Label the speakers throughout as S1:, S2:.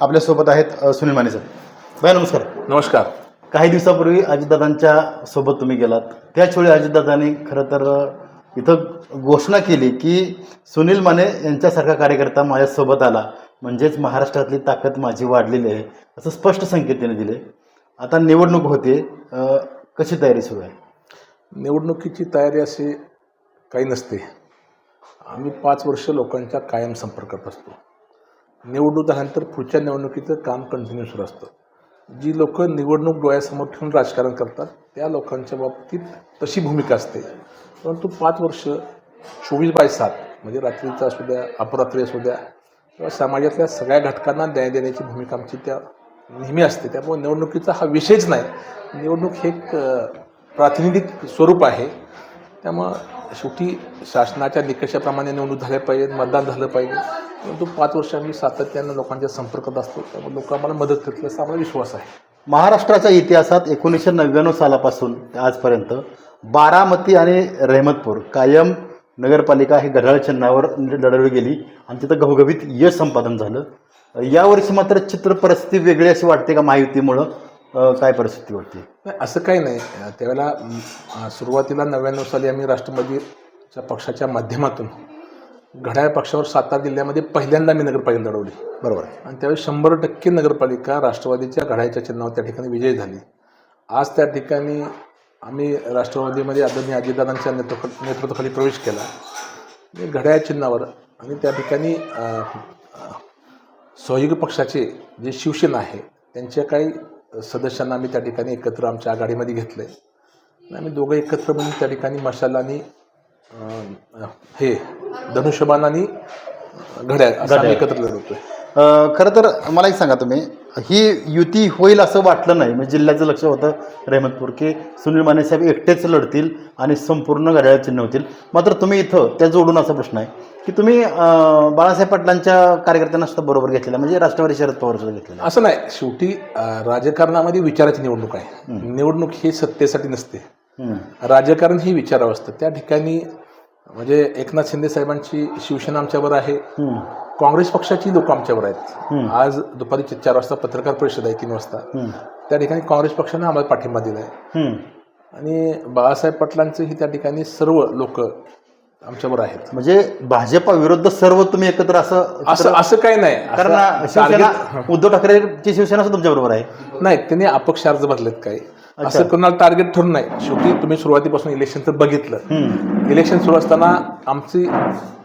S1: आपल्यासोबत आहेत अ, सुनील माने सर. बाय नमस्कार.
S2: नमस्कार.
S1: काही दिवसापूर्वी अजितदादांच्या सोबत तुम्ही गेलात. त्याच वेळी अजितदादांनी खरं तर अ, इथं घोषणा केली की सुनील माने यांच्यासारखा कार्यकर्ता माझ्यासोबत आला. म्हणजेच महाराष्ट्रातली ताकद माझी वाढलेली आहे असं स्पष्ट संकेत त्याने दिले. आता निवडणूक होते अ, कशी तयारी सुरू आहे?
S2: निवडणुकीची तयारी अशी काही नसते. आम्ही पाच वर्ष लोकांच्या कायम संपर्कात असतो. निवडणूक झाल्यानंतर पुढच्या निवडणुकीचं काम कंटिन्यू असतं. जी लोक निवडणूक डोळ्यासमोर ठेवून राजकारण करतात त्या लोकांच्या बाबतीत तशी भूमिका असते. परंतु पाच वर्ष चोवीस बाय सात म्हणजे रात्रीचा असू द्या अपरात्री असू द्या किंवा समाजातल्या सगळ्या घटकांना न्याय देण्याची भूमिका आमची त्या नेहमी असते. त्यामुळे निवडणुकीचा हा विषयच नाही. निवडणूक हे एक प्रातिनिधिक स्वरूप आहे. त्यामुळं शेवटी शासनाच्या निकषाप्रमाणे निवडणूक झाल्या पाहिजेत मतदान झालं पाहिजे. परंतु पाच वर्ष आम्ही सातत्यानं लोकांच्या संपर्कात असतो त्यामुळे लोक आम्हाला मदत करतील असा आम्हाला विश्वास आहे.
S1: महाराष्ट्राच्या इतिहासात एकोणीसशे नव्याण्णव सालापासून आजपर्यंत बारामती आणि रहमतपूर कायम नगरपालिका हे घड्याळ चिन्हावर लढवली गेली आणि तिथं घवघवीत यश संपादन झालं. यावर्षी मात्र चित्र परिस्थिती वेगळी अशी वाटते का महायुतीमुळं? काय परिस्थिती
S2: नाही असं काही नाही. त्यावेळेला सुरुवातीला नव्याण्णव साली आम्ही राष्ट्रवादीच्या पक्षाच्या माध्यमातून घड्याळ पक्षावर सातारा जिल्ह्यामध्ये पहिल्यांदा मी नगरपालिका लढवली
S1: बरोबर.
S2: आणि त्यावेळी शंभर टक्के नगरपालिका राष्ट्रवादीच्या घड्याळच्या चिन्हावर त्या ठिकाणी विजयी झाली. आज त्या ठिकाणी आम्ही राष्ट्रवादीमध्ये आदरणीय अजितदादांच्या नेतृत्व नेतृत्वाखाली प्रवेश केला. आणि घड्याळ चिन्हावर आणि त्या ठिकाणी सहयोगी पक्षाचे जे शिवसेना आहे त्यांच्या काही सदस्यांना आम्ही त्या ठिकाणी एकत्र आमच्या आघाडीमध्ये घेतलं आहे आम्ही दोघं एकत्र म्हणून त्या ठिकाणी मशाल आणि हे धनुष्यबाण आणि घड्याळ आम्ही एकत्र लढवतो
S1: आहे खरं तर मला एक सांगा तुम्ही. ही युती होईल असं वाटलं नाही. म्हणजे जिल्ह्याचं लक्ष होतं रेहमतपूर की सुनील माने साहेब एकटेच लढतील आणि संपूर्ण घड्याळ चिन्ह होतील. मात्र तुम्ही इथं त्या जोडून असा प्रश्न आहे की तुम्ही बाळासाहेब पाटलांच्या कार्यकर्त्यांना सुद्धा बरोबर घेतलेला म्हणजे राष्ट्रवादी शरद पवार सुद्धा घेतलेला
S2: असं नाही. शेवटी राजकारणामध्ये विचाराची निवडणूक आहे. निवडणूक ही सत्तेसाठी नसते. राजकारण ही विचारावं असतं. त्या ठिकाणी म्हणजे एकनाथ शिंदे साहेबांची शिवसेना आमच्यावर आहे. काँग्रेस पक्षाची लोक आमच्यावर आहेत. आज दुपारी चार वाजता पत्रकार परिषद आहे तीन वाजता. त्या ठिकाणी काँग्रेस पक्षानं आम्हाला पाठिंबा दिला आहे. आणि बाळासाहेब पाटलांचंही त्या ठिकाणी सर्व लोक आमच्यावर आहेत
S1: म्हणजे भाजपा विरुद्ध सर्व तुम्ही एकत्र असं
S2: असं असं काही नाही
S1: कारण शिवसेना उद्धव ठाकरेची शिवसेना सुद्धा तुमच्या बरोबर आहे
S2: नाही त्यांनी अपक्ष अर्ज भरलेत काही असं कोणाला टार्गेट ठरून नाही. शेवटी तुम्ही सुरुवातीपासून इलेक्शनचं बघितलं. इलेक्शन सुरू असताना आमची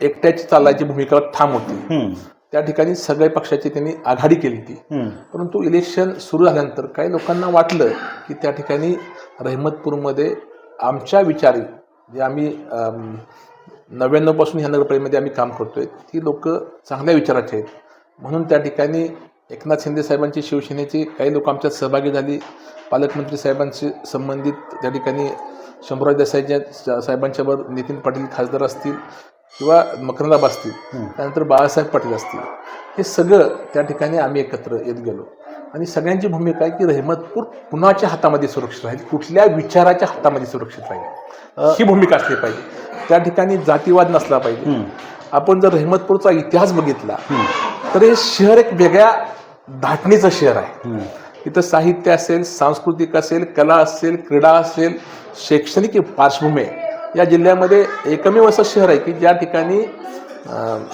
S2: एकट्याची चालायची भूमिका ठाम होती. त्या ठिकाणी सगळ्या पक्षाची त्यांनी आघाडी केली होती. परंतु इलेक्शन सुरू झाल्यानंतर काही लोकांना वाटलं की त्या ठिकाणी रहमतपूरमध्ये आमच्या विचारी जे आम्ही नव्याण्णवपासून ह्या नगरपालिकेमध्ये आम्ही काम करतोय ती लोक चांगल्या विचाराचे आहेत. म्हणून त्या ठिकाणी एकनाथ शिंदे साहेबांची शिवसेनेची काही लोक आमच्यात सहभागी झाली. पालकमंत्री साहेबांशी संबंधित त्या ठिकाणी शंभूराज देसाईच्या साहेबांच्यावर नितीन पाटील खासदार असतील किंवा मकरंदाब असतील त्यानंतर बाळासाहेब पाटील असतील हे सगळं त्या ठिकाणी आम्ही एकत्र येत गेलो. आणि सगळ्यांची भूमिका आहे की रहमतपूर कुणाच्या हातामध्ये सुरक्षित राहील कुठल्या विचाराच्या हातामध्ये सुरक्षित राहील ही भूमिका असली पाहिजे. त्या ठिकाणी जातीवाद नसला पाहिजे. आपण जर रहमतपूरचा इतिहास बघितला तर हे शहर एक वेगळ्या धाटणीचं शहर आहे. इथं साहित्य असेल सांस्कृतिक असेल कला असेल क्रीडा असेल शैक्षणिक पार्श्वभूमी या जिल्ह्यामध्ये एकमेव असं शहर आहे की ज्या ठिकाणी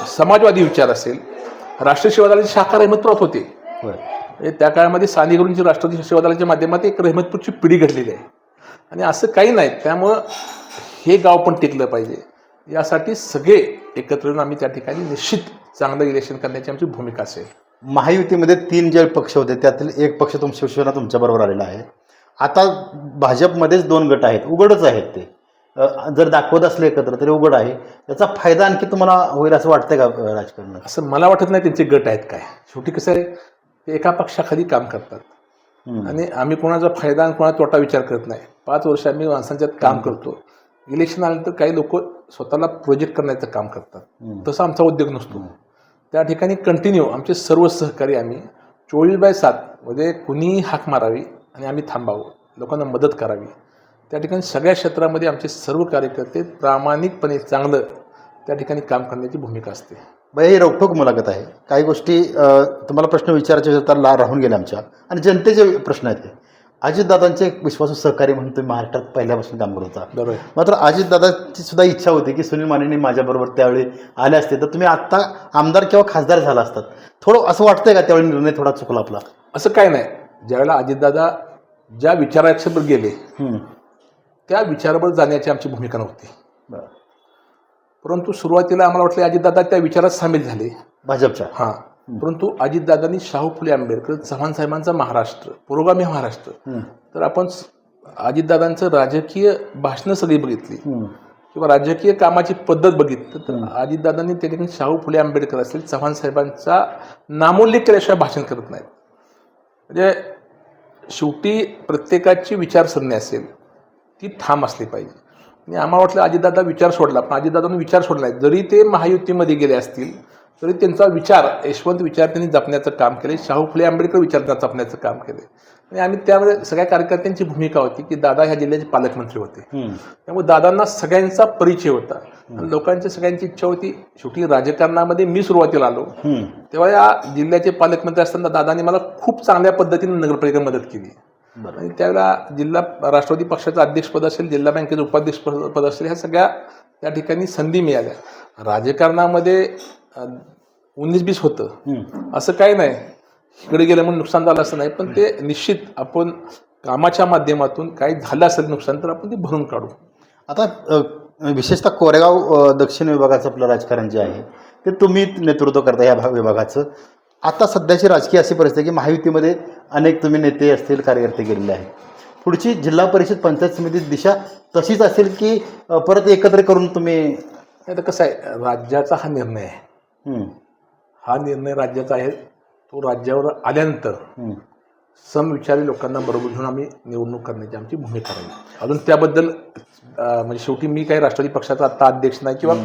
S2: समाजवादी विचार असेल राष्ट्रीय सेवा दलाची शाखा रहमतपुरात होते. त्या काळामध्ये सानेगुरूंची राष्ट्रवादी सेवा दलाच्या माध्यमातून एक रहमतपूरची पिढी घडलेली आहे. आणि असं काही नाही त्यामुळं हे गाव पण टिकलं पाहिजे. यासाठी सगळे एकत्र येऊन आम्ही त्या ठिकाणी निश्चित चांगलं इलेक्शन करण्याची आमची भूमिका असेल.
S1: महायुतीमध्ये तीन जे पक्ष होते त्यातील एक पक्ष तुम शिवसेना तुमच्याबरोबर आलेला आहे. आता भाजपमध्येच दोन गट आहेत उघडच आहेत ते. जर दाखवत असले एकत्र तरी उघड आहे. त्याचा फायदा आणखी तुम्हाला होईल असं वाटतंय का अ, राजकारणात?
S2: असं मला वाटत नाही त्यांचे गट आहेत काय. शेवटी कसं आहे ते एका पक्षाखाली काम करतात. आणि आम्ही कोणाचा फायदा आणि कोणाचा तोटा विचार करत नाही. पाच वर्ष आम्ही माणसांच्यात काम करतो. इलेक्शन आल्यानंतर काही लोक स्वतःला प्रोजेक्ट करण्याचं काम करतात. तसा आमचा उद्योग नसतो. त्या ठिकाणी कंटिन्यू आमचे सर्व सहकारी आम्ही चोवीस बाय सात मध्ये कुणीही हाक मारावी आणि आम्ही थांबावं लोकांना मदत करावी. त्या ठिकाणी सगळ्या क्षेत्रामध्ये आमचे सर्व कार्यकर्ते प्रामाणिकपणे चांगलं त्या ठिकाणी काम करण्याची भूमिका असते.
S1: बाई ही रोखोक मुलाखत आहे. काही गोष्टी तुम्हाला प्रश्न विचारायचे होतात तर ला राहून गेले आमच्या. आणि जनतेचे प्रश्न आहेत ते अजितदादांचे एक विश्वासू सहकारी म्हणून तुम्ही महाराष्ट्रात पहिल्यापासून काम करत होता.
S2: बरोबर.
S1: मात्र अजितदादाची सुद्धा इच्छा होती की सुनील मानेंनी माझ्याबरोबर त्यावेळी आले असते. तर तुम्ही आत्ता आमदार किंवा खासदार झाला असतात. थोडं असं वाटतंय का त्यावेळी निर्णय थोडा चुकला आपला?
S2: असं काय नाही. ज्यावेळेला अजितदादा ज्या विचाराक्षेवर गेले. त्या विचारावर जाण्याची आमची भूमिका नव्हती.
S1: बरं.
S2: परंतु सुरुवातीला आम्हाला वाटलं अजितदादा त्या विचारात सामील झाले.
S1: भाजपच्या?
S2: हां. परंतु अजितदादांनी शाहू फुले आंबेडकर चव्हाण साहेबांचा महाराष्ट्र पुरोगामी महाराष्ट्र. तर आपण अजितदादांचं राजकीय भाषणं सगळी बघितली. किंवा राजकीय कामाची पद्धत बघितली. तर अजितदादांनी त्या ठिकाणी शाहू फुले आंबेडकर असेल चव्हाण साहेबांचा नामोल्लेख केल्याशिवाय भाषण करत नाहीत. म्हणजे शेवटी प्रत्येकाची विचारसरणी असेल ती ठाम असली पाहिजे. आणि आम्हाला वाटलं अजितदादा विचार सोडला पण अजितदादांनी विचार सोडला जरी ते महायुतीमध्ये गेले असतील तरी त्यांचा विचार यशवंत विचार त्यांनी जपण्याचं काम केले शाहू फुले आंबेडकर विचार जपण्याचं काम केले आणि आम्ही त्यावेळेस सगळ्या कार्यकर्त्यांची भूमिका होती की दादा ह्या जिल्ह्याचे पालकमंत्री होते. त्यामुळे दादांना सगळ्यांचा परिचय होता. लोकांची सगळ्यांची इच्छा होती शेवटी राजकारणामध्ये मी सुरुवातीला आलो. तेव्हा या जिल्ह्याचे पालकमंत्री असताना दादांनी मला खूप चांगल्या पद्धतीने नगरपालिका मदत केली. आणि त्यावेळेला जिल्हा राष्ट्रवादी पक्षाचं अध्यक्षपद असेल जिल्हा बँकेचं उपाध्यक्ष पद पद असेल ह्या सगळ्या त्या ठिकाणी संधी मिळाल्या. राजकारणामध्ये उन्नीस बीस होतं. असं काही नाही. इकडे गेलं म्हणून नुकसान झालं असं नाही. पण ते निश्चित आपण कामाच्या माध्यमातून काही झालं असेल नुकसान तर आपण ते भरून काढू.
S1: आता विशेषतः कोरेगाव दक्षिण विभागाचं आपलं राजकारण जे आहे ते तुम्ही नेतृत्व करता या भाग विभागाचं. आता सध्याची राजकीय अशी परिस्थिती की महायुतीमध्ये अनेक तुम्ही नेते असतील कार्यकर्ते गेलेले आहेत. पुढची जिल्हा परिषद पंचायत समिती दिशा तशीच असेल की परत एकत्र करून तुम्ही
S2: आता कसं आहे राज्याचा हा निर्णय आहे. हा निर्णय राज्याचा आहे. तो राज्यावर आल्यानंतर समविचारी लोकांना बरोबर घेऊन आम्ही निवडणूक करण्याची आमची भूमिका राहील. अजून त्याबद्दल म्हणजे शेवटी मी काही राष्ट्रवादी पक्षाचा आत्ता अध्यक्ष नाही किंवा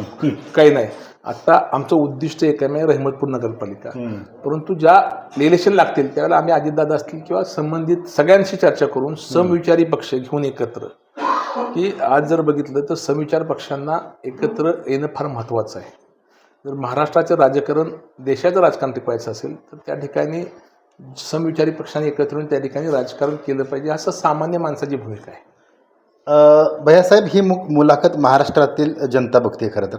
S2: काही नाही. आत्ता आमचं उद्दिष्ट एक आहे म्हणजे रहमतपूर नगरपालिका. परंतु ज्या इलेक्शन लागतील त्यावेळेला आम्ही अजितदादा असतील किंवा संबंधित सगळ्यांशी चर्चा करून समविचारी पक्ष घेऊन एकत्र. की आज जर बघितलं तर समविचार पक्षांना एकत्र येणं फार महत्त्वाचं आहे. जर महाराष्ट्राचं राजकारण देशाचं राजकारण टिकवायचं असेल तर त्या ठिकाणी समविचारी पक्षांनी एकत्र येऊन त्या ठिकाणी राजकारण केलं पाहिजे. असं सामान्य माणसाची भूमिका आहे.
S1: भैयासाहेब ही मु मुलाखत महाराष्ट्रातील जनता बघते खरं तर.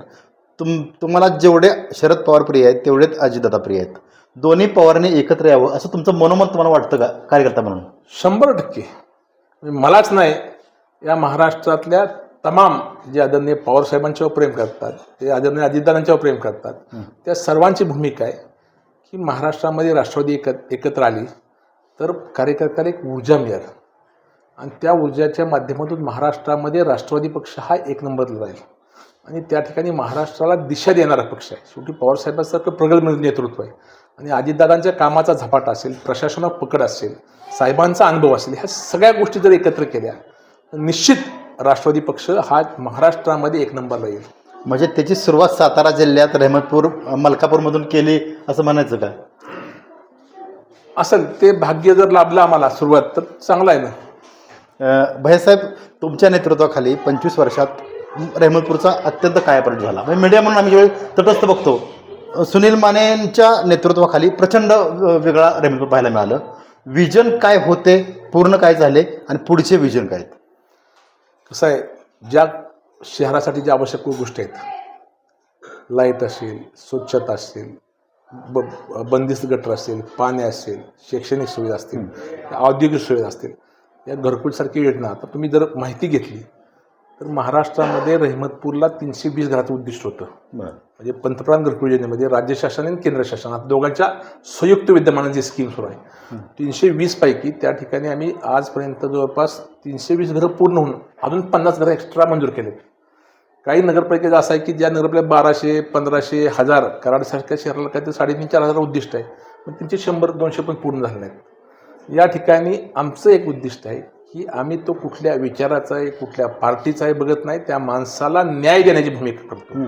S1: तुम तुम्हाला जेवढे शरद पवार प्रिय आहेत तेवढेच अजितदादा प्रिय आहेत. दोन्ही पवारांनी एकत्र यावं असं तुमचं मनोमत तुम्हाला वाटतं का कार्यकर्ता म्हणून?
S2: शंभर टक्के. म्हणजे मलाच नाही या महाराष्ट्रातल्या तमाम जे आदरणीय पवार साहेबांच्यावर प्रेम करतात ते आदरणीय अजितदादांच्यावर प्रेम करतात त्या सर्वांची भूमिका आहे की महाराष्ट्रामध्ये राष्ट्रवादी एकत एकत्र आली तर कार्यकर्त्याला एक ऊर्जा मिळेल. आणि त्या ऊर्जाच्या माध्यमातून महाराष्ट्रामध्ये राष्ट्रवादी पक्ष हा एक नंबरला राहील. आणि त्या ठिकाणी महाराष्ट्राला दिशा देणारा पक्ष आहे. शेवटी पवारसाहेबांसारखं प्रगल्भ नेतृत्व आहे. आणि अजितदादांच्या कामाचा झपाटा असेल प्रशासनात पकड असेल साहेबांचा अनुभव असेल ह्या सगळ्या गोष्टी जर एकत्र केल्या तर निश्चित राष्ट्रवादी पक्ष हा महाराष्ट्रामध्ये एक नंबरला येईल.
S1: म्हणजे त्याची सुरुवात सातारा जिल्ह्यात रहमतपूर मलकापूरमधून केली असं म्हणायचं का?
S2: असेल ते भाग्य जर लाभलं आम्हाला सुरुवात तर चांगलं आहे ना.
S1: भैयासाहेब तुमच्या नेतृत्वाखाली पंचवीस वर्षात रहमतपूरचा अत्यंत कायापालट झाला. म्हणजे मीडिया म्हणून आम्ही ज्यावेळी तटस्थ बघतो सुनील मानेंच्या नेतृत्वाखाली प्रचंड वेगळा रहमतपूर पाहायला मिळालं. विजन काय होते? पूर्ण काय झाले? आणि पुढचे विजन काय आहेत?
S2: कसं आहे ज्या शहरासाठी ज्या आवश्यक गोष्टी आहेत लाइट असेल स्वच्छता असेल ब बंदिस्त गटर असेल पाणी असेल शैक्षणिक सुविधा असतील औद्योगिक सुविधा असतील या घरकुलसारखी योजना. आता तुम्ही जर माहिती घेतली तर महाराष्ट्रामध्ये रहमतपूरला तीनशे वीस घराचं उद्दिष्ट होतं. म्हणजे पंतप्रधान घरकुल योजनेमध्ये राज्य शासन आणि केंद्र शासन. दोघांच्या संयुक्त विद्यमानाची स्कीम सुरू आहे तीनशे वीस पैकी त्या ठिकाणी आम्ही आजपर्यंत जवळपास तीनशे वीस घरं पूर्ण होऊन अजून पन्नास घरं एक्स्ट्रा मंजूर केलेत. काही नगरपालिकेचं असं आहे की ज्या नगरपालिका बाराशे पंधराशे हजार कराडसारख्या शहराला काय तर साडेतीन चार हजार उद्दिष्ट आहे पण त्यांचे शंभर दोनशे पण पूर्ण झाले नाहीत. या ठिकाणी आमचं एक उद्दिष्ट आहे की आम्ही तो कुठल्या विचाराचा आहे कुठल्या पार्टीचा आहे बघत नाही त्या माणसाला न्याय देण्याची भूमिका करतो.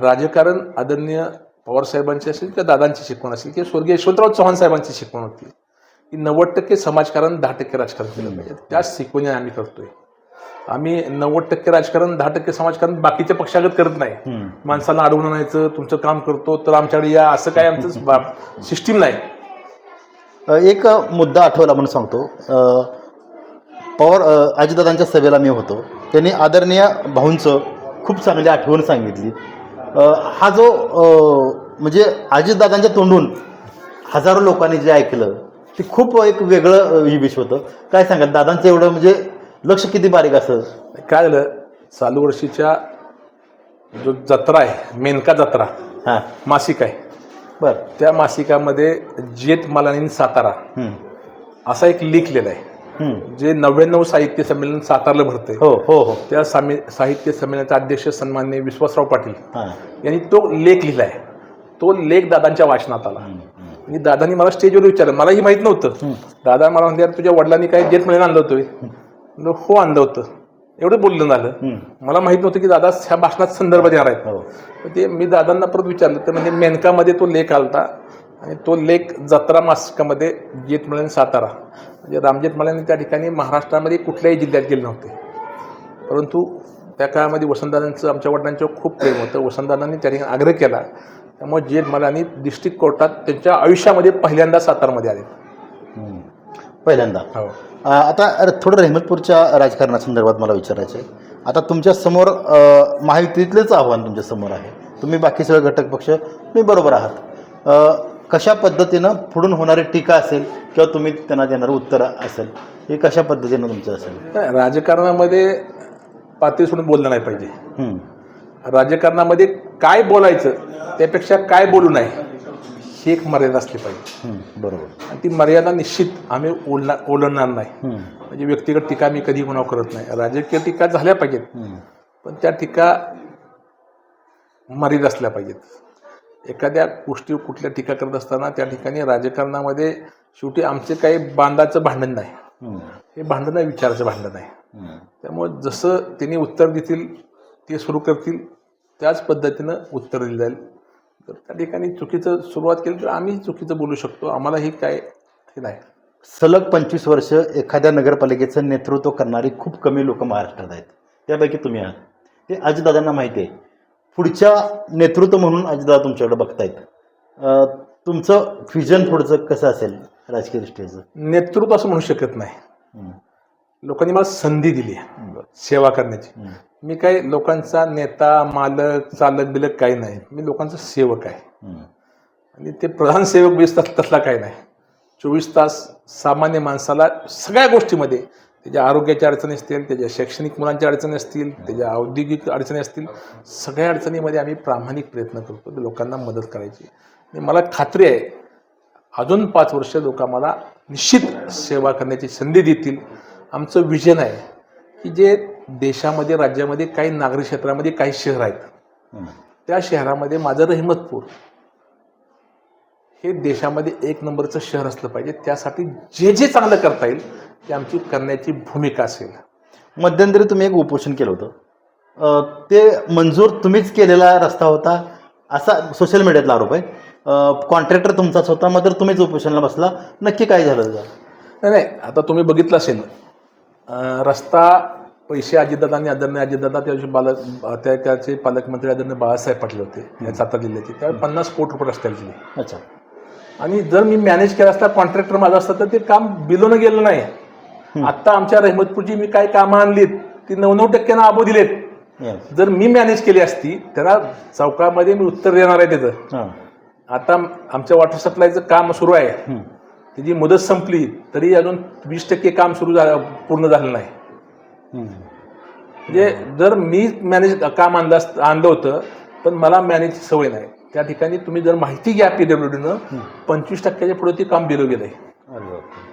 S2: राजकारण आदरणीय पवारसाहेबांची असेल किंवा दादांची शिकवण असेल किंवा स्वर्गीय यशवंतराव चव्हाण साहेबांची शिकवण होती की नव्वद टक्के समाजकारण दहा टक्के राजकारण केलं पाहिजे. त्याच शिकवणी आम्ही करतोय. आम्ही नव्वद टक्के राजकारण दहा टक्के समाजकारण बाकीच्या पक्षागत करत नाही. माणसाला अडवून आणायचं तुमचं काम करतो तर आमच्याकडे या असं काय आमचं सिस्टीम नाही.
S1: एक मुद्दा आठवला म्हणून सांगतो. पवार अजितदादांच्या सभेला मी होतो. त्यांनी आदरणीय भाऊंचं खूप चांगली आठवण सांगितली. हा जो म्हणजे अजितदादांच्या तोंडून हजारो लोकांनी जे ऐकलं ते खूप एक वेगळं ही विष होतं. काय सांगाल? दादांचं एवढं म्हणजे लक्ष किती बारीक असं?
S2: काय झालं? चालू वर्षीच्या जो जत्रा आहे मेनका जत्रा
S1: हां.
S2: मासिक आहे.
S1: बरं.
S2: त्या मासिकामध्ये जेत मलानी सातारा
S1: हं,
S2: असा एक लेख लिहिला आहे. जे नव्याण्णव साहित्य संमेलन सातारला भरतंय.
S1: हो हो हो.
S2: त्या साहित्य संमेलनाचे अध्यक्ष सन्मान्य विश्वासराव पाटील.
S1: हां.
S2: यांनी तो लेख लिहिलाय. तो लेख दादांच्या वाचनात आला. आणि दादांनी मला स्टेजवर विचारलं. मलाही माहीत नव्हतं. दादा मला म्हणते "यार, तुझ्या वडिलांनी काय जेट म्हणून आणलं होतं. हो आणलं होतं. एवढं बोलणं झालं. मला माहीत नव्हतं की दादा ह्या भाषणात संदर्भ देणार आहेत.
S1: हो.
S2: ते मी दादांना परत विचारलं. तर म्हणजे मेनकामध्ये तो लेख आलता. आणि तो लेख जत्रा मासिकामध्ये जेतमळ्याने सातारा म्हणजे रामजेठ मळ्याने त्या ठिकाणी महाराष्ट्रामध्ये कुठल्याही जिल्ह्यात गेले नव्हते. परंतु त्या काळामध्ये वसंतदादांचं आमच्या वडिलांच्यावर खूप प्रेम होतं. वसंतदादांनी त्या ठिकाणी आग्रह केला. त्यामुळे जेठ मलानी डिस्ट्रिक्ट कोर्टात त्यांच्या आयुष्यामध्ये पहिल्यांदा सातारमध्ये आले.
S1: हं. पहिल्यांदा.
S2: हो.
S1: आता थोडं रहमतपूरच्या राजकारणासंदर्भात मला विचारायचं आहे आता तुमच्यासमोर महायुतीतलेच आव्हान तुमच्यासमोर आहे. तुम्ही बाकी सगळे घटक पक्ष तुम्ही बरोबर आहात. कशा पद्धतीनं पुढून होणारी टीका असेल किंवा तुम्ही त्यांना देणारं उत्तर असेल हे कशा पद्धतीनं तुमचं असेल?
S2: राजकारणामध्ये पातळी सोडून बोललं नाही पाहिजे.
S1: हं.
S2: राजकारणामध्ये काय बोलायचं त्यापेक्षा काय बोलू नये ही एक मर्यादा असली पाहिजे.
S1: हं, बरोबर.
S2: आणि ती मर्यादा निश्चित आम्ही ओढणार ओलांडणार नाही.
S1: हं,
S2: म्हणजे व्यक्तिगत टीका मी कधी कोणावर करत नाही. राजकीय टीका झाल्या पाहिजेत
S1: हं,
S2: पण त्या टीका मर्यादा असल्या पाहिजेत. एखाद्या गोष्टीवर कुठल्या टीका करत असताना त्या ठिकाणी राजकारणामध्ये शेवटी आमचे काही बांधाचं भांडण नाही.
S1: हं,
S2: हे भांडण आहे विचाराचं भांडण आहे.
S1: हं.
S2: त्यामुळे जसं त्यांनी उत्तर देतील ते सुरू करतील त्याच पद्धतीनं उत्तर दिलं जाईल. तर त्या ठिकाणी चुकीचं सुरुवात केली तर आम्ही चुकीचं बोलू शकतो. आम्हालाही काय हे नाही.
S1: सलग पंचवीस वर्ष एखाद्या नगरपालिकेचं नेतृत्व करणारी खूप कमी लोक महाराष्ट्रात आहेत. त्यापैकी तुम्ही आहात. ते अजितदादांना माहिती आहे. पुढच्या नेतृत्व म्हणून अजितदादा तुमच्याकडे बघतायत. तुमचं व्हिजन पुढचं कसं असेल राजकीय दृष्टीचं?
S2: नेतृत्व असं म्हणू शकत नाही. लोकांनी मला संधी दिली. सेवा करण्याची. मी काही लोकांचा नेता मालक चालक बिलक काही नाही. मी लोकांचा सेवक आहे. आणि ते प्रधान सेवक बीस तस तसला काही नाही. चोवीस तास सामान्य माणसाला सगळ्या गोष्टीमध्ये त्याच्या आरोग्याच्या अडचणी असतील त्याच्या शैक्षणिक मुलांच्या अडचणी असतील त्याच्या औद्योगिक अडचणी असतील सगळ्या अडचणीमध्ये आम्ही प्रामाणिक प्रयत्न करतो लोकांना मदत करायची. आणि मला खात्री आहे अजून पाच वर्ष लोक आम्हाला निश्चित सेवा करण्याची संधी देतील. आमचं विजन आहे की जे देशामध्ये राज्यामध्ये काही नागरी क्षेत्रामध्ये काही शहर आहेत. त्या शहरामध्ये माझं रहमतपूर हे देशामध्ये एक नंबरचं शहर असलं पाहिजे. त्यासाठी जे जे चांगलं करता येईल ते आमची करण्याची भूमिका असेल.
S1: मध्यंतरी तुम्ही एक उपोषण केलं होतं. ते मंजूर तुम्हीच केलेला रस्ता होता असा सोशल मीडियातला आरोप आहे. कॉन्ट्रॅक्टर तुमचाच होता मात्र तुम्हीच उपोषणाला बसला. नक्की काय झालं?
S2: नाही नाही आता तुम्ही बघितलं असेल. रस्ता पैसे अजितदादांनी आदरणीय अजितदादा त्या दिवशी बालक त्या त्याचे पालकमंत्री आदरणीय बाळासाहेब पाटील होते. या सातारा जिल्ह्याचे त्यावेळी पन्नास कोटी रुपये रस्त्याला दिले
S1: अच्छा.
S2: आणि जर मी मॅनेज केलं असता कॉन्ट्रॅक्टर माझा असता तर ते काम बिलोनं गेलं नाही. आता आमच्या रहमतपूरची मी काय कामं आणलीत ती नऊ नऊ टक्क्यानं आबो दिलेत. जर मी मॅनेज केली असती त्याला चौकामध्ये मी उत्तर देणार आहे त्याचं.
S1: हां.
S2: आता आमच्या वॉटर सप्लायचं काम सुरू आहे. त्याची मुदत संपली तरी अजून वीस टक्के काम सुरू झालं पूर्ण झालं नाही. म्हणजे जर मी मॅनेज काम आणलं असतं आणलं होतं पण मला मॅनेजची सवय नाही. त्या ठिकाणी तुम्ही जर माहिती घ्या पी डब्ल्यू डीनं पंचवीस टक्क्याच्या पुढे ते काम दिलं
S1: अरे बापरे.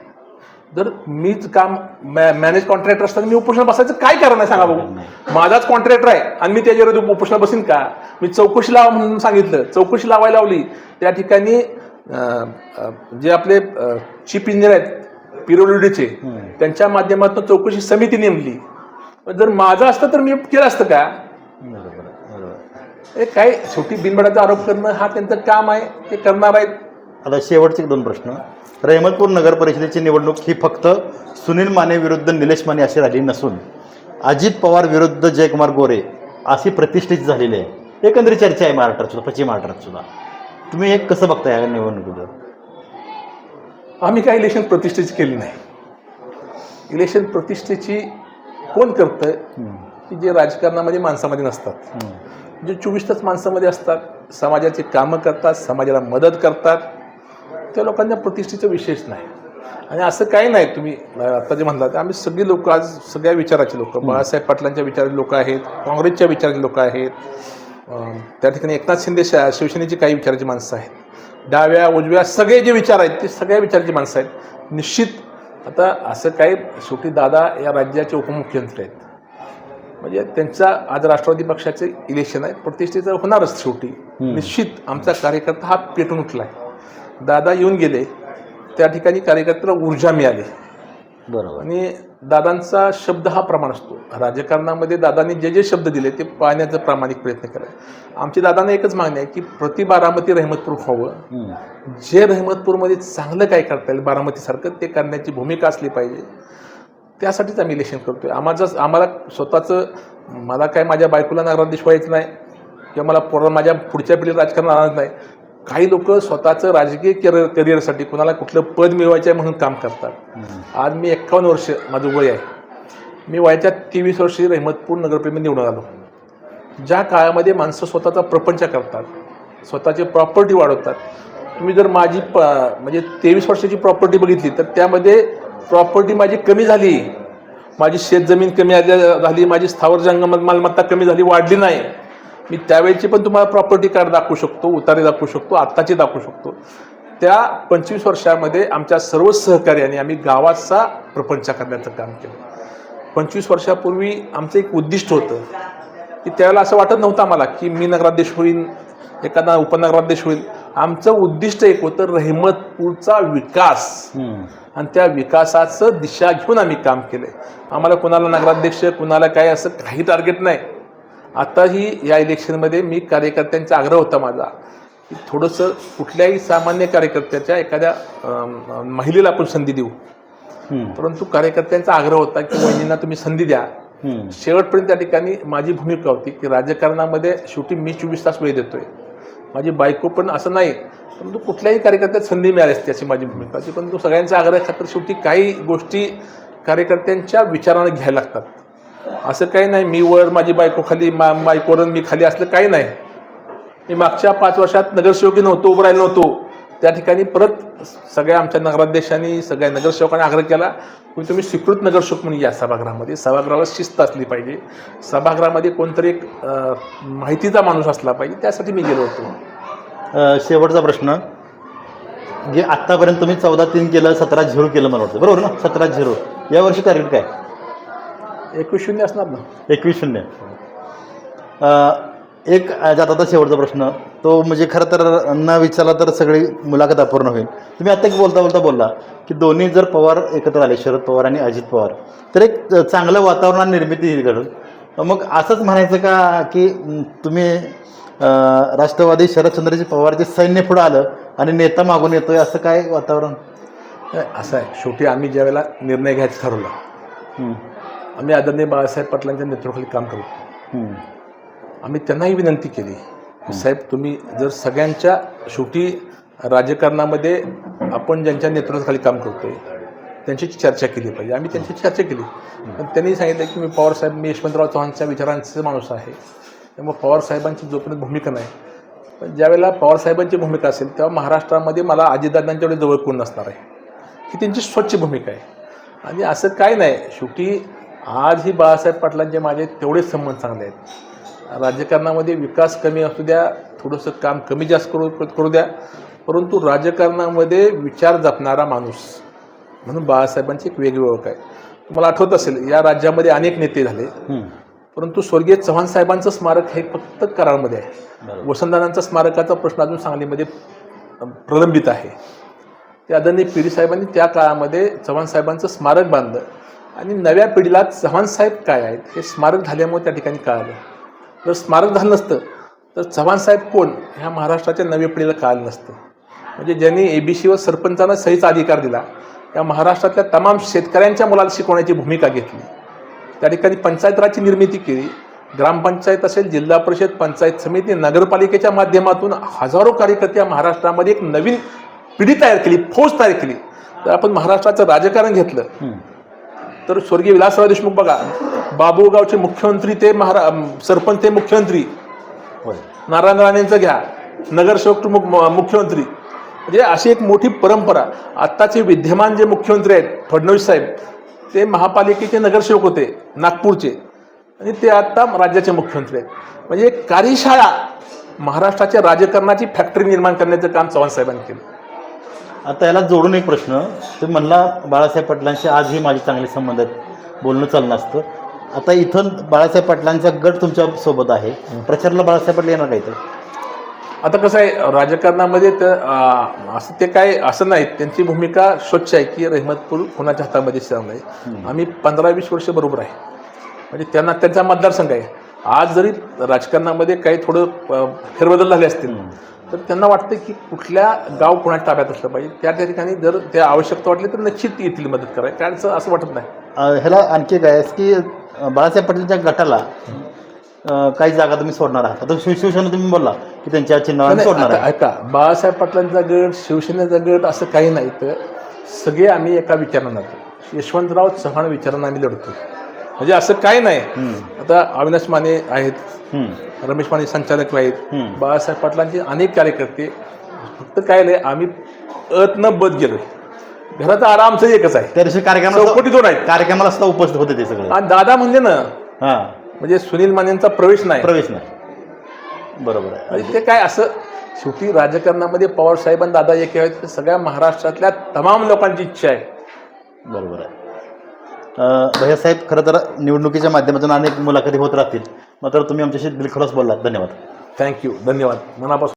S2: जर मीच काम मॅनेज कॉन्ट्रॅक्टर असताना मी उपोषण बसायचं काय कारण आहे सांगा बघू. माझाच कॉन्ट्रॅक्टर आहे आणि मी त्याच्यावर उपोषण बसीन का? मी चौकशी लावा म्हणून सांगितलं. चौकशी लावायला लावली. त्या ठिकाणी जे आपले चीफ इंजिनियर आहेत पिरोलिडीचे त्यांच्या माध्यमातून चौकशी समिती नेमली. पण जर माझं असतं तर मी केलं असतं का? काय शेवटी बिनबडाचा आरोप करणं हा त्यांचं काम आहे ते करणार आहेत.
S1: आता शेवटचे दोन प्रश्न. रहमतपूर नगर परिषदेची निवडणूक ही फक्त सुनील माने विरुद्ध निलेश माने अशी राहिली नसून अजित पवार विरुद्ध जयकुमार गोरे अशी प्रतिष्ठित झालेली आहे. एकंदरीत चर्चा आहे महाराष्ट्रात सुद्धा पश्चिम महाराष्ट्रात सुद्धा. तुम्ही हे कसं बघताय या निवडणुकीचं?
S2: आम्ही काही इलेक्शन प्रतिष्ठेची केली नाही. इलेक्शन प्रतिष्ठेची कोण करतं. की जे राजकारणामध्ये माणसामध्ये नसतात. जे चोवीस तास माणसामध्ये असतात समाजाची कामं करतात समाजाला मदत करतात त्या लोकांच्या प्रतिष्ठेचा विशेष नाही. आणि असं काही नाही तुम्ही आता जे म्हणलात आम्ही सगळी लोक आज सगळ्या विचाराचे लोक. बाळासाहेब पाटलांच्या विचाराचे लोक आहेत काँग्रेसच्या विचाराचे लोक आहेत त्या ठिकाणी एकनाथ शिंदे शिवसेनेची काही विचाराची माणसं आहेत. डाव्या उजव्या सगळे जे विचार आहेत ते सगळ्या विचाराची माणसं आहेत. निश्चित आता असं काही शेवटी दादा या राज्याचे उपमुख्यमंत्री आहेत. म्हणजे त्यांचा आज राष्ट्रवादी पक्षाचे इलेक्शन आहे प्रतिष्ठेचं होणारच शेवटी. निश्चित आमचा कार्यकर्ता हा पेटून उठला आहे दादा येऊन गेले. त्या ठिकाणी कार्यकर्त्याला ऊर्जा मिळाली.
S1: बरोबर.
S2: आणि दादांचा शब्द हा प्रमाण असतो. राजकारणामध्ये दादांनी जे जे शब्द दिले ते पाहण्याचा प्रामाणिक प्रयत्न केला आमची दादांना एकच मागणी आहे की प्रति बारामती रहमतपूर व्हावं. जे रहमतपूरमध्ये चांगलं काय करता येईल बारामतीसारखं ते करण्याची भूमिका असली पाहिजे. त्यासाठीच आम्ही इलेक्शन करतोय. आम्हाला आम्हाला स्वतःचं मला काय माझ्या बायकोला नगराध्यक्ष व्हायचं नाही. किंवा मला पोरा माझ्या पुढच्या पिढीला राजकारण आणत नाही. काही लोक स्वतःचं राजकीय करिअर करिअरसाठी कुणाला कुठलं पद मिळवायचं आहे म्हणून काम करतात. आज मी एक्कावन्न वर्ष माझं वय आहे. मी वयाच्या तेवीस वर्षी रहमतपूर नगरप्रेमी निवडून आलो. ज्या काळामध्ये माणसं स्वतःचा प्रपंच करतात स्वतःची प्रॉपर्टी वाढवतात. तुम्ही जर माझी प म्हणजे तेवीस वर्षाची प्रॉपर्टी बघितली तर त्यामध्ये प्रॉपर्टी माझी कमी झाली. माझी शेतजमीन कमी झाली माझी स्थावर जंगम मालमत्ता कमी झाली वाढली नाही. मी त्यावेळेची पण तुम्हाला प्रॉपर्टी कार्ड दाखवू शकतो उतारे दाखवू शकतो आत्ताची दाखवू शकतो. त्या पंचवीस वर्षामध्ये आमच्या सर्व सहकार्याने आम्ही गावाचा प्रपंच करण्याचं काम केलं. पंचवीस वर्षापूर्वी आमचं एक उद्दिष्ट होतं की त्यावेळेला असं वाटत नव्हतं आम्हाला की मी नगराध्यक्ष होईन एखादा उपनगराध्यक्ष होईल. आमचं उद्दिष्ट एक होतं रहमतपूरचा विकास. आणि त्या विकासाचं दिशा घेऊन आम्ही काम केलं आम्हाला कुणाला नगराध्यक्ष कुणाला काय असं काही टार्गेट नाही. आताही या इलेक्शनमध्ये मी कार्यकर्त्यांचा आग्रह होता माझा की थोडंसं कुठल्याही सामान्य कार्यकर्त्याच्या एखाद्या महिलेला आपण संधी देऊ. परंतु कार्यकर्त्यांचा आग्रह होता की वहिनींना तुम्ही संधी द्या. शेवटपर्यंत त्या ठिकाणी माझी भूमिका होती की राजकारणामध्ये शेवटी मी चोवीस तास वेळ देतोय. माझी बायको पण असं नाही परंतु कुठल्याही कार्यकर्त्यात संधी मिळाली असते अशी माझी भूमिका होती. परंतु सगळ्यांचा आग्रह खातर शेवटी काही गोष्टी कार्यकर्त्यांच्या विचाराने घ्यायला लागतात. असं काही नाही. मी वर माझी बायको खाली मा बायकोवर मी खाली असलं काही नाही. मी मागच्या पाच वर्षात नगरसेवकी नव्हतो उभं राहिलो नव्हतो. त्या ठिकाणी परत सगळ्या आमच्या नगराध्यक्षांनी सगळ्या नगरसेवकांनी आग्रह केला की तुम्ही स्वीकृत नगरसेवक म्हणून या सभागृहामध्ये. सभागृहाला शिस्त असली पाहिजे. सभागृहामध्ये कोणतरी एक माहितीचा माणूस असला पाहिजे. त्यासाठी मी गेलो होतो.
S1: शेवटचा प्रश्न. जे आत्तापर्यंत तुम्ही चौदा तीन केलं सतरा झिरो केलं मला वाटतं. बरोबर ना? सतरा झिरो. यावर्षी टार्गेट काय?
S2: एकवीस शून्य असणार ना?
S1: एकवीस शून्य. अ, एक ज्यात आता शेवटचा प्रश्न. तो म्हणजे खरं तर न विचारला तर सगळी मुलाखत अपूर्ण होईल. तुम्ही आता एक बोलता बोलता बोलला की दोन्ही जर पवार एकत्र आले शरद पवार आणि अजित पवार तर एक चांगलं वातावरण निर्मिती घडल मग असंच म्हणायचं का की म, तुम्ही अ, राष्ट्रवादी शरदचंद्रजी पवारचे सैन्य पुढं आलं आणि नेता मागून येतोय असं काय वातावरण?
S2: नाही, असं आहे. शेवटी आम्ही ज्यावेळेला निर्णय घ्यायचा ठरवला आम्ही आदरणीय बाळासाहेब पाटलांच्या नेतृत्वाखाली काम करतो आम्ही त्यांनाही विनंती केली साहेब तुम्ही जर सगळ्यांच्या शेवटी राजकारणामध्ये आपण ज्यांच्या नेतृत्वाखाली काम करतोय त्यांच्याशी चर्चा केली पाहिजे. आम्ही त्यांच्याशी चर्चा केली. पण त्यांनी सांगितलं की मी पवार साहेब मी यशवंतराव चव्हाणच्या विचारांचा माणूस आहे. त्यामुळे पवार साहेबांची जोपर्यंत भूमिका नाही पण ज्यावेळेला पवार साहेबांची भूमिका असेल तेव्हा महाराष्ट्रामध्ये मला अजितदादांच्या एवढे जवळ कोण नसणार आहे? ही त्यांची स्वच्छ भूमिका आहे. आणि असं काय नाही शेवटी आज ही बाळासाहेब पाटलांचे माझे तेवढेच संबंध चांगले आहेत. राजकारणामध्ये विकास कमी असू द्या थोडंसं काम कमी जास्त करू करू द्या परंतु राजकारणामध्ये विचार जपणारा माणूस म्हणून बाळासाहेबांची एक वेगळी ओळख आहे. तुम्हाला आठवत असेल या राज्यामध्ये अनेक नेते झाले. परंतु स्वर्गीय चव्हाण साहेबांचं स्मारक हे फक्त कराडमध्ये आहे. वसंतदानांचा स्मारकाचा प्रश्न अजून सांगलीमध्ये प्रलंबित आहे. ते आदरणीय पिढी साहेबांनी त्या काळामध्ये चव्हाण साहेबांचं स्मारक बांधलं. आणि नव्या पिढीला चव्हाण साहेब काय आहेत? हे स्मारक झाल्यामुळे त्या ठिकाणी कळालं. जर स्मारक झालं नसतं तर चव्हाण साहेब कोण? ह्या महाराष्ट्राच्या नव्या पिढीला कळालं नसतं. म्हणजे ज्यांनी ए बी सरपंचांना सहीचा अधिकार दिला या महाराष्ट्रातल्या तमाम शेतकऱ्यांच्या मुलाला शिकवण्याची भूमिका घेतली. त्या ठिकाणी पंचायत राजची निर्मिती केली. ग्रामपंचायत असेल जिल्हा परिषद पंचायत समिती नगरपालिकेच्या माध्यमातून हजारो कार्यकर्ते या महाराष्ट्रामध्ये एक नवीन पिढी तयार केली फौज तयार केली. तर आपण महाराष्ट्राचं राजकारण घेतलं. तर स्वर्गीय विलासराव देशमुख बघा बाबूगावचे मुख्यमंत्री ते महारा सरपंच ते मुख्यमंत्री. नारायण राणेंचं घ्या नगरसेवक मुख्यमंत्री. म्हणजे अशी एक मोठी परंपरा. आत्ताचे विद्यमान जे मुख्यमंत्री आहेत फडणवीस साहेब ते महापालिकेचे नगरसेवक होते नागपूरचे. आणि ते आत्ता राज्याचे मुख्यमंत्री आहेत. म्हणजे एक कार्यशाळा महाराष्ट्राच्या राजकारणाची फॅक्टरी निर्माण करण्याचं काम चव्हाण साहेबांनी केलं.
S1: आता याला जोडून एक प्रश्न. तुम्ही म्हणला बाळासाहेब पाटलांशी आजही माझे चांगले संबंध आहेत. बोलणं चाललं असतं. आता इथं बाळासाहेब पाटलांचा गट तुमच्यासोबत आहे. प्रचाराला बाळासाहेब पाटील येणार का इथं
S2: आता कसं आहे राजकारणामध्ये तर असं ते काय असं नाही. त्यांची भूमिका स्वच्छ आहे की रहमतपूर कोणाच्या हातामध्ये श्राम नाही. आम्ही पंधरा वीस वर्ष बरोबर आहे. म्हणजे त्यांना त्यांचा मतदारसंघ आहे. आज जरी राजकारणामध्ये काही थोडं फेरबदल झाले असतील तर त्यांना वाटतं की कुठल्या गाव कोणाच्या ताब्यात असलं पाहिजे? त्या त्या ठिकाणी जर त्या आवश्यकता वाटली तर निश्चित येतील मदत करायला काय असं वाटत नाही.
S1: ह्याला आणखी काय की बाळासाहेब पाटीलच्या गटाला काही जागा तुम्ही सोडणार आहात. आता शिव शिवसेना तुम्ही बोलला की त्यांच्या चिन्हावर
S2: नाही,
S1: सोडणार
S2: ऐका बाळासाहेब पाटलांचा गट शिवसेनेचा गट असं काही नाही तर सगळे आम्ही एका विचारानं जातो. यशवंतराव चव्हाण विचारानं आम्ही लढतो. म्हणजे असं काही नाही. आता अविनाश माने आहेत रमेश माने संचालक आहेत. बाळासाहेब पाटलांचे अनेक कार्यकर्ते फक्त काय नाही आम्ही अत न बद गेलोय. घराचा आराम आमचं एकच आहे.
S1: त्या दिवशी कार्यक्रमाला
S2: दोन आहेत.
S1: कार्यक्रमाला सुद्धा उपस्थित होते ते सगळे.
S2: आणि दादा म्हणजे ना
S1: हा.
S2: म्हणजे सुनील मानेंचा प्रवेश नाही.
S1: प्रवेश नाही. बरोबर आहे.
S2: ते काय असं शेवटी राजकारणामध्ये पवार साहेब आणि दादा एक सगळ्या महाराष्ट्रातल्या तमाम लोकांची इच्छा आहे.
S1: बरोबर आहे. भैयासाहेब खरं तर निवडणुकीच्या माध्यमातून अनेक मुलाखती होत राहतील. मात्र तुम्ही आमच्याशी दिलखुलास बोललात. धन्यवाद.
S2: थँक्यू धन्यवाद. मनापासून